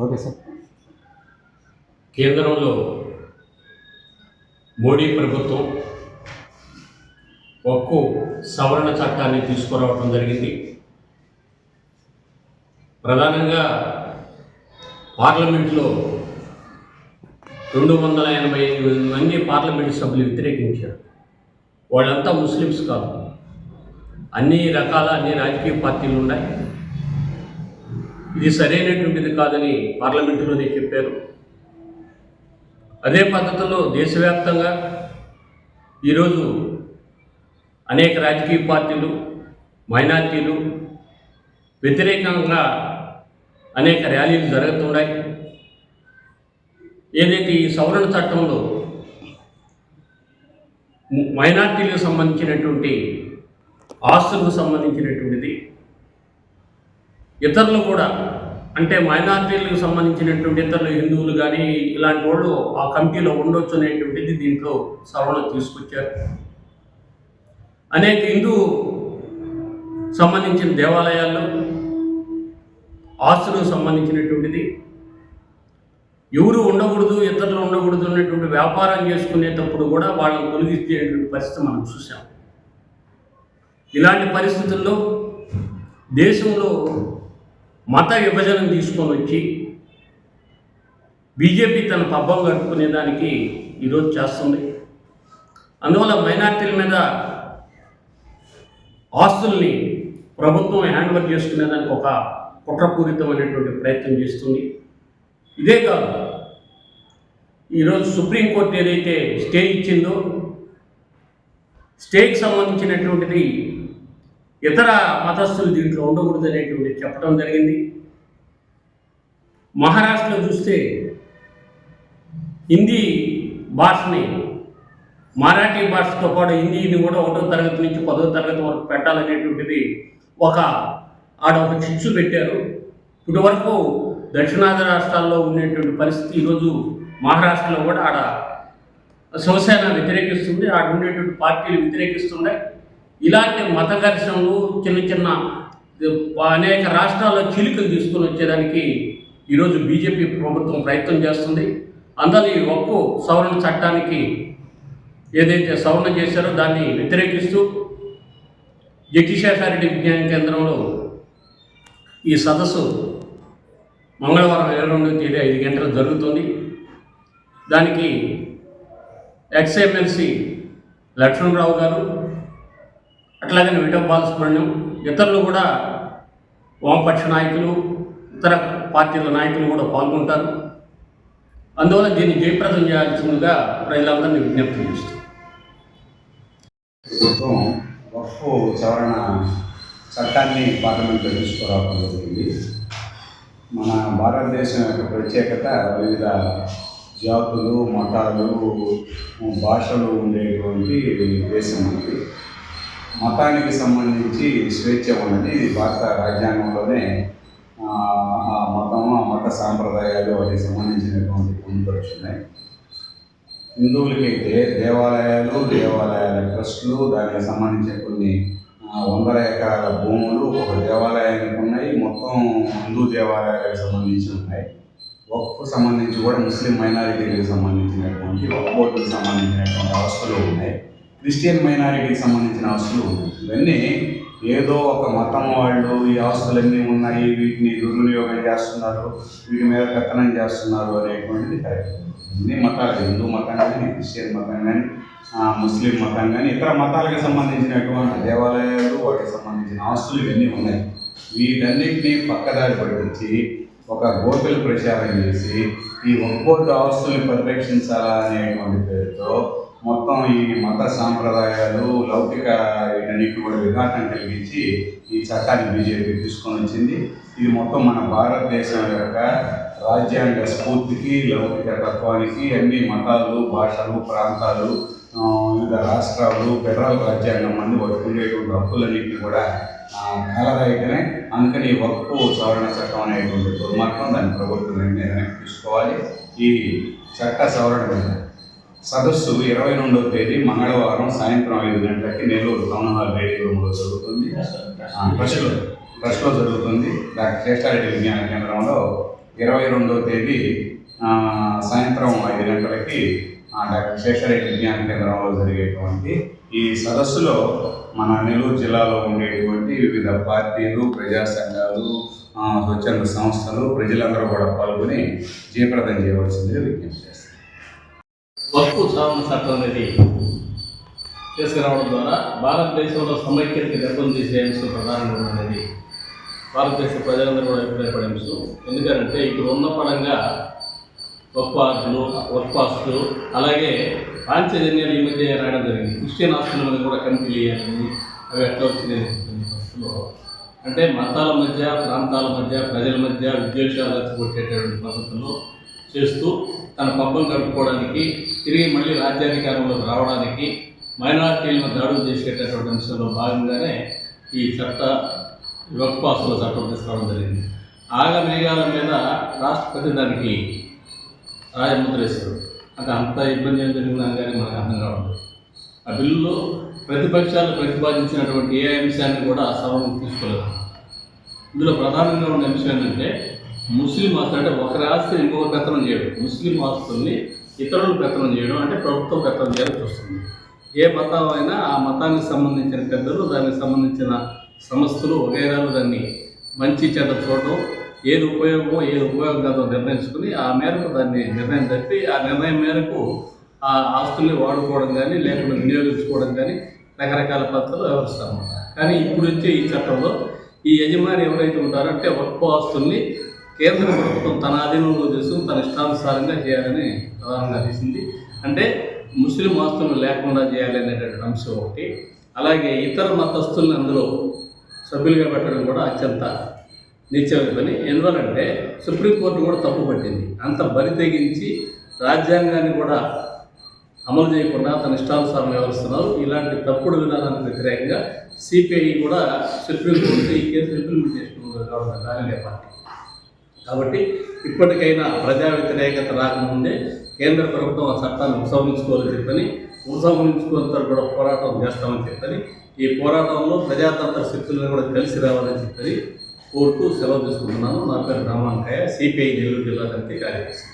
Okay sir. కేంద్రంలో మోడీ ప్రభుత్వం ఒక్కో సవరణ చట్టాన్ని తీసుకురావడం జరిగింది. ప్రధానంగా పార్లమెంట్లో రెండు వందల ఎనభై ఎనిమిది మంది పార్లమెంట్ సభ్యులు వ్యతిరేకించారు. వాళ్ళంతా ముస్లిమ్స్ కాదు. అన్ని రకాల అన్ని రాజకీయ పార్టీలు ఉన్నాయి. ఇది సరైనటువంటిది కాదని పార్లమెంటులోనే చెప్పారు. అదే పద్ధతిలో దేశవ్యాప్తంగా ఈరోజు అనేక రాజకీయ పార్టీలు మైనార్టీలు వ్యతిరేకంగా అనేక ర్యాలీలు జరుగుతున్నాయి. ఏదైతే ఈ సవరణ చట్టంలో మైనార్టీలకు సంబంధించినటువంటి ఆస్తులకు సంబంధించినటువంటిది ఇతరులు కూడా అంటే మైనార్టీలకు సంబంధించినటువంటి ఇతరులు హిందువులు కానీ ఇలాంటి వాళ్ళు ఆ కమిటీలో ఉండొచ్చు అనేటువంటిది దీంట్లో సవరణ తీసుకొచ్చారు. అనేక హిందూ సంబంధించిన దేవాలయాల్లో ఆస్తులకు సంబంధించినటువంటిది ఎవరు ఉండకూడదు ఇతరులు ఉండకూడదు అనేటువంటి వ్యాపారం చేసుకునేటప్పుడు కూడా వాళ్ళని తొలగించేటువంటి పరిస్థితి మనం చూసాం ఇలాంటి పరిస్థితుల్లో దేశంలో మత విభజన తీసుకొని వచ్చి బీజేపీ తన పబ్బం కట్టుకునేదానికి ఈరోజు చేస్తుంది. అందువల్ల మైనార్టీల మీద ఆస్తుల్ని ప్రభుత్వం హ్యాండ్ ఓవర్ చేసుకునేదానికి ఒక కుట్రపూరితమైనటువంటి ప్రయత్నం చేస్తుంది. ఇదే కాదు ఈరోజు సుప్రీంకోర్టు ఏదైతే స్టే ఇచ్చిందో స్టేకి సంబంధించినటువంటిది ఇతర మతస్థులు దీంట్లో ఉండకూడదు అనేటువంటి చెప్పడం జరిగింది. మహారాష్ట్రలో చూస్తే హిందీ భాషని మరాఠీ భాషతో పాటు హిందీని కూడా ఒకటో తరగతి నుంచి పదో తరగతి వరకు పెట్టాలనేటువంటిది ఒక ఆడ ఒక చిచ్చు పెట్టారు. ఇప్పటి వరకు దక్షిణాది రాష్ట్రాల్లో ఉండేటువంటి పరిస్థితి ఈరోజు మహారాష్ట్రలో కూడా ఆడ శివసేన వ్యతిరేకిస్తుంది ఆడ ఉండేటువంటి పార్టీలు వ్యతిరేకిస్తున్నాయి. ఇలాంటి మత ఘర్షణలు చిన్న చిన్న అనేక రాష్ట్రాల్లో చిలుకలు తీసుకొని వచ్చేదానికి ఈరోజు బీజేపీ ప్రభుత్వం ప్రయత్నం చేస్తుంది. అందరి ఒక్కు సవరణ చట్టానికి ఏదైతే సవరణ చేశారో దాన్ని వ్యతిరేకిస్తూ జగ్గిశేషారెడ్డి విజ్ఞాన కేంద్రంలో ఈ సదస్సు మంగళవారం ఇరవై రెండవ తేదీ ఐదు గంటలకు జరుగుతుంది. దానికి ఎక్స్ఎంఎల్సి లక్ష్మణరావు గారు అట్లాగే విటో బాలసుబ్రహ్మణ్యం ఇతరులు కూడా వామపక్ష నాయకులు ఇతర పార్టీల నాయకులు కూడా పాల్గొంటారు. అందువల్ల దీన్ని జయప్రదం చేయాల్సిందిగా ప్రజలందరినీ విజ్ఞప్తి చేస్తాం ప్రభుత్వం వక్ఫ్ సవరణ చట్టాన్ని పార్లమెంట్లో తీసుకురావడం జరిగింది. మన భారతదేశం యొక్క ప్రత్యేకత వివిధ జాతులు మతాలు భాషలు ఉండేటువంటి దేశం ఉంది మతానికి సంబంధించి స్వేచ్ఛ ఉన్నది భారత రాజ్యాంగంలోనే ఆ మతము మతం ఆ మత సాంప్రదాయాలు వాటికి సంబంధించినటువంటి పొందుపరుచున్నాయి హిందువులకైతే దేవాలయాలు దేవాలయాల ట్రస్టులు దానికి సంబంధించిన కొన్ని వందల ఎకరాల భూములు ఒక దేవాలయానికి ఉన్నాయి. మొత్తం హిందూ దేవాలయాలకు సంబంధించి ఉన్నాయి. వక్ఫ్ సంబంధించి కూడా ముస్లిం మైనారిటీలకు సంబంధించినటువంటి వక్ఫ్ సంబంధించినటువంటి అవస్థలు ఉన్నాయి. క్రిస్టియన్ మైనారిటీకి సంబంధించిన ఆస్తులు ఇవన్నీ ఏదో ఒక మతం వాళ్ళు ఈ ఆస్తులన్నీ ఉన్నాయి వీటిని దుర్వినియోగం చేస్తున్నారు వీటి మీద కథనం చేస్తున్నారు అనేటువంటిది కరెక్ట్. అన్ని మతాలు హిందూ మతం కానీ క్రిస్టియన్ మతం కానీ ముస్లిం మతం కానీ ఇతర మతాలకు సంబంధించినటువంటి దేవాలయాలు వాటికి సంబంధించిన ఆస్తులు ఇవన్నీ ఉన్నాయి. వీటన్నిటిని పక్కదారి పట్టించి ఒక గోపిల ప్రచారం చేసి ఈ ఒక్కొక్క ఆస్తుల్ని పరిరక్షించాలా అనేటువంటి పేరుతో మొత్తం ఈ మత సాంప్రదాయాలు లౌకిక వీటన్నిటి కూడా విఘాటం కలిగించి ఈ చట్టాన్ని బీజేపీ తీసుకొని వచ్చింది. ఇది మొత్తం మన భారతదేశం యొక్క రాజ్యాంగ స్ఫూర్తికి లౌకిక తత్వానికి అన్ని మతాలు భాషలు ప్రాంతాలు వివిధ రాష్ట్రాలు ఫెడరల్ రాజ్యాంగం మంది ఉండేటువంటి హక్కులన్నింటినీ కూడా ఆ, కలరాయితేనే అందుకని హక్కు వక్కు సవరణ చట్టం అనేటువంటి దుర్మార్గం దాన్ని ప్రభుత్వం నిర్ణయం తీసుకోవాలి. ఈ చట్ట సవరణ మీద సదస్సు ఇరవై రెండవ తేదీ మంగళవారం సాయంత్రం ఐదు గంటలకి నెల్లూరు టౌన్ హాల్ రేడియో రూమ్లో జరుగుతుంది. ట్రస్ట్లో ట్రస్ట్లో జరుగుతుంది. డాక్టర్ శ్రేష్టారెడ్డి విజ్ఞాన కేంద్రంలో ఇరవై రెండవ తేదీ సాయంత్రం ఐదు గంటలకి డాక్టర్ శేషారెడ్డి విజ్ఞాన కేంద్రంలో జరిగేటువంటి ఈ సదస్సులో మన నెల్లూరు జిల్లాలో ఉండేటువంటి వివిధ పార్టీలు ప్రజా సంఘాలు స్వచ్ఛంద సంస్థలు ప్రజలందరూ కూడా పాల్గొని జయప్రదం చేయవలసిందిగా విజ్ఞప్తి చేస్తారు. వక్ఫ్ సవరణ చట్టం అనేది తీసుకురావడం ద్వారా భారతదేశంలో సమైక్యతకి దెబ్బలు తీసే అంశం ప్రధానంగా ఉన్నది. భారతదేశ ప్రజలందరూ కూడా అభిప్రాయపడే అంశం. ఎందుకంటే ఇప్పుడు ఉన్న పరంగా వక్ఫాస్తులు వక్ఫాస్తులు అలాగే పాంచజన్యాలు ఈ మధ్య రాయడం జరిగింది. క్రిస్టియన్ ఆస్తుల మీద కూడా కమిటీ వేయాలని అవి ఎట్లా వచ్చినాయి అంటే మతాల మధ్య ప్రాంతాల మధ్య ప్రజల మధ్య విద్వేషాలు రెచ్చగొట్టేటటువంటి పద్ధతులు చేస్తూ తన పబ్బం కలుపుకోవడానికి తిరిగి మళ్ళీ రాజ్యాధికారంలోకి రావడానికి మైనార్టీలను దాడులు చేసేటటువంటి అంశంలో భాగంగానే ఈ చట్ట వక్పాసుల చట్టం తీసుకోవడం జరిగింది. ఆగ మేఘాల మీద రాష్ట్రపతి దానికి రాజముద్ర వేశారు. అంటే అంత ఇబ్బంది ఏం జరిగిందా కానీ మనకు అర్థం కావడం ఆ బిల్లులో ప్రతిపక్షాలు ప్రతిపాదించినటువంటి ఏ అంశాన్ని కూడా సభను తీసుకోలేదు. ఇందులో ప్రధానంగా ఉన్న అంశం ఏంటంటే ముస్లిం ఆస్తులు అంటే ఒకరి ఆస్తిని ఇంకొక పెత్తనం చేయడం. ముస్లిం ఆస్తుల్ని ఇతరులు పెత్తనం చేయడం అంటే ప్రభుత్వం పెత్తనం చేయాల్సి వస్తుంది ఏ మతం అయినా ఆ మతానికి సంబంధించిన పెద్దలు దానికి సంబంధించిన సంస్థలు వగైరాలు దాన్ని మంచి చెడ్డ చూడడం ఏది ఉపయోగమో ఏది ఉపయోగం కాదో నిర్ణయించుకుని ఆ మేరకు దాన్ని నిర్ణయం తప్పి ఆ నిర్ణయం మేరకు ఆ ఆస్తుల్ని వాడుకోవడం కానీ లేకుండా వినియోగించుకోవడం కానీ రకరకాల పద్ధతులు వ్యవహరిస్తారన్నమాట. కానీ ఇప్పుడు వచ్చే ఈ చట్టంలో ఈ యజమాని ఎవరైతే ఉంటారో అంటే ఒక్క ఆస్తుల్ని కేంద్ర ప్రభుత్వం తన ఆధీనంలో చేసుకుని తన ఇష్టానుసారంగా చేయాలని ప్రధానంగా తీసింది అంటే ముస్లిం ఆస్తులను లేకుండా చేయాలి అనేటువంటి అంశం ఒకటి. అలాగే ఇతర మతస్థుల్ని అందులో సభ్యులుగా పెట్టడం కూడా అత్యంత నిత్యమైన పని ఎందువలంటే సుప్రీంకోర్టు కూడా తప్పు పట్టింది. అంత బరి తెగించి రాజ్యాంగాన్ని కూడా అమలు చేయకుండా తన ఇష్టానుసారం వ్యవహరిస్తున్నారు. ఇలాంటి తప్పుడు విధానానికి వ్యతిరేకంగా సిపిఐ కూడా సుప్రీంకోర్టు ఈ కేసు ఇంప్లిమెంట్ చేసుకుంటుంది కాలే పార్టీ కాబట్టి ఇప్పటికైనా ప్రజా వ్యతిరేకత రాకముందే కేంద్ర ప్రభుత్వం ఆ చట్టాన్ని ఉపసంహరించుకోవాలని చెప్పని ఉపసంహరించుకున్నంత కూడా పోరాటం చేస్తామని చెప్పని ఈ పోరాటంలో ప్రజాతంత్ర శక్తులను కూడా కలిసి రావాలని చెప్పని కోరుతూ సెలవు తీసుకుంటున్నాను. నా పేరు రామాంకయ్య సిపిఐ నెల్లూరు జిల్లా కమిటీ కార్యదర్శి.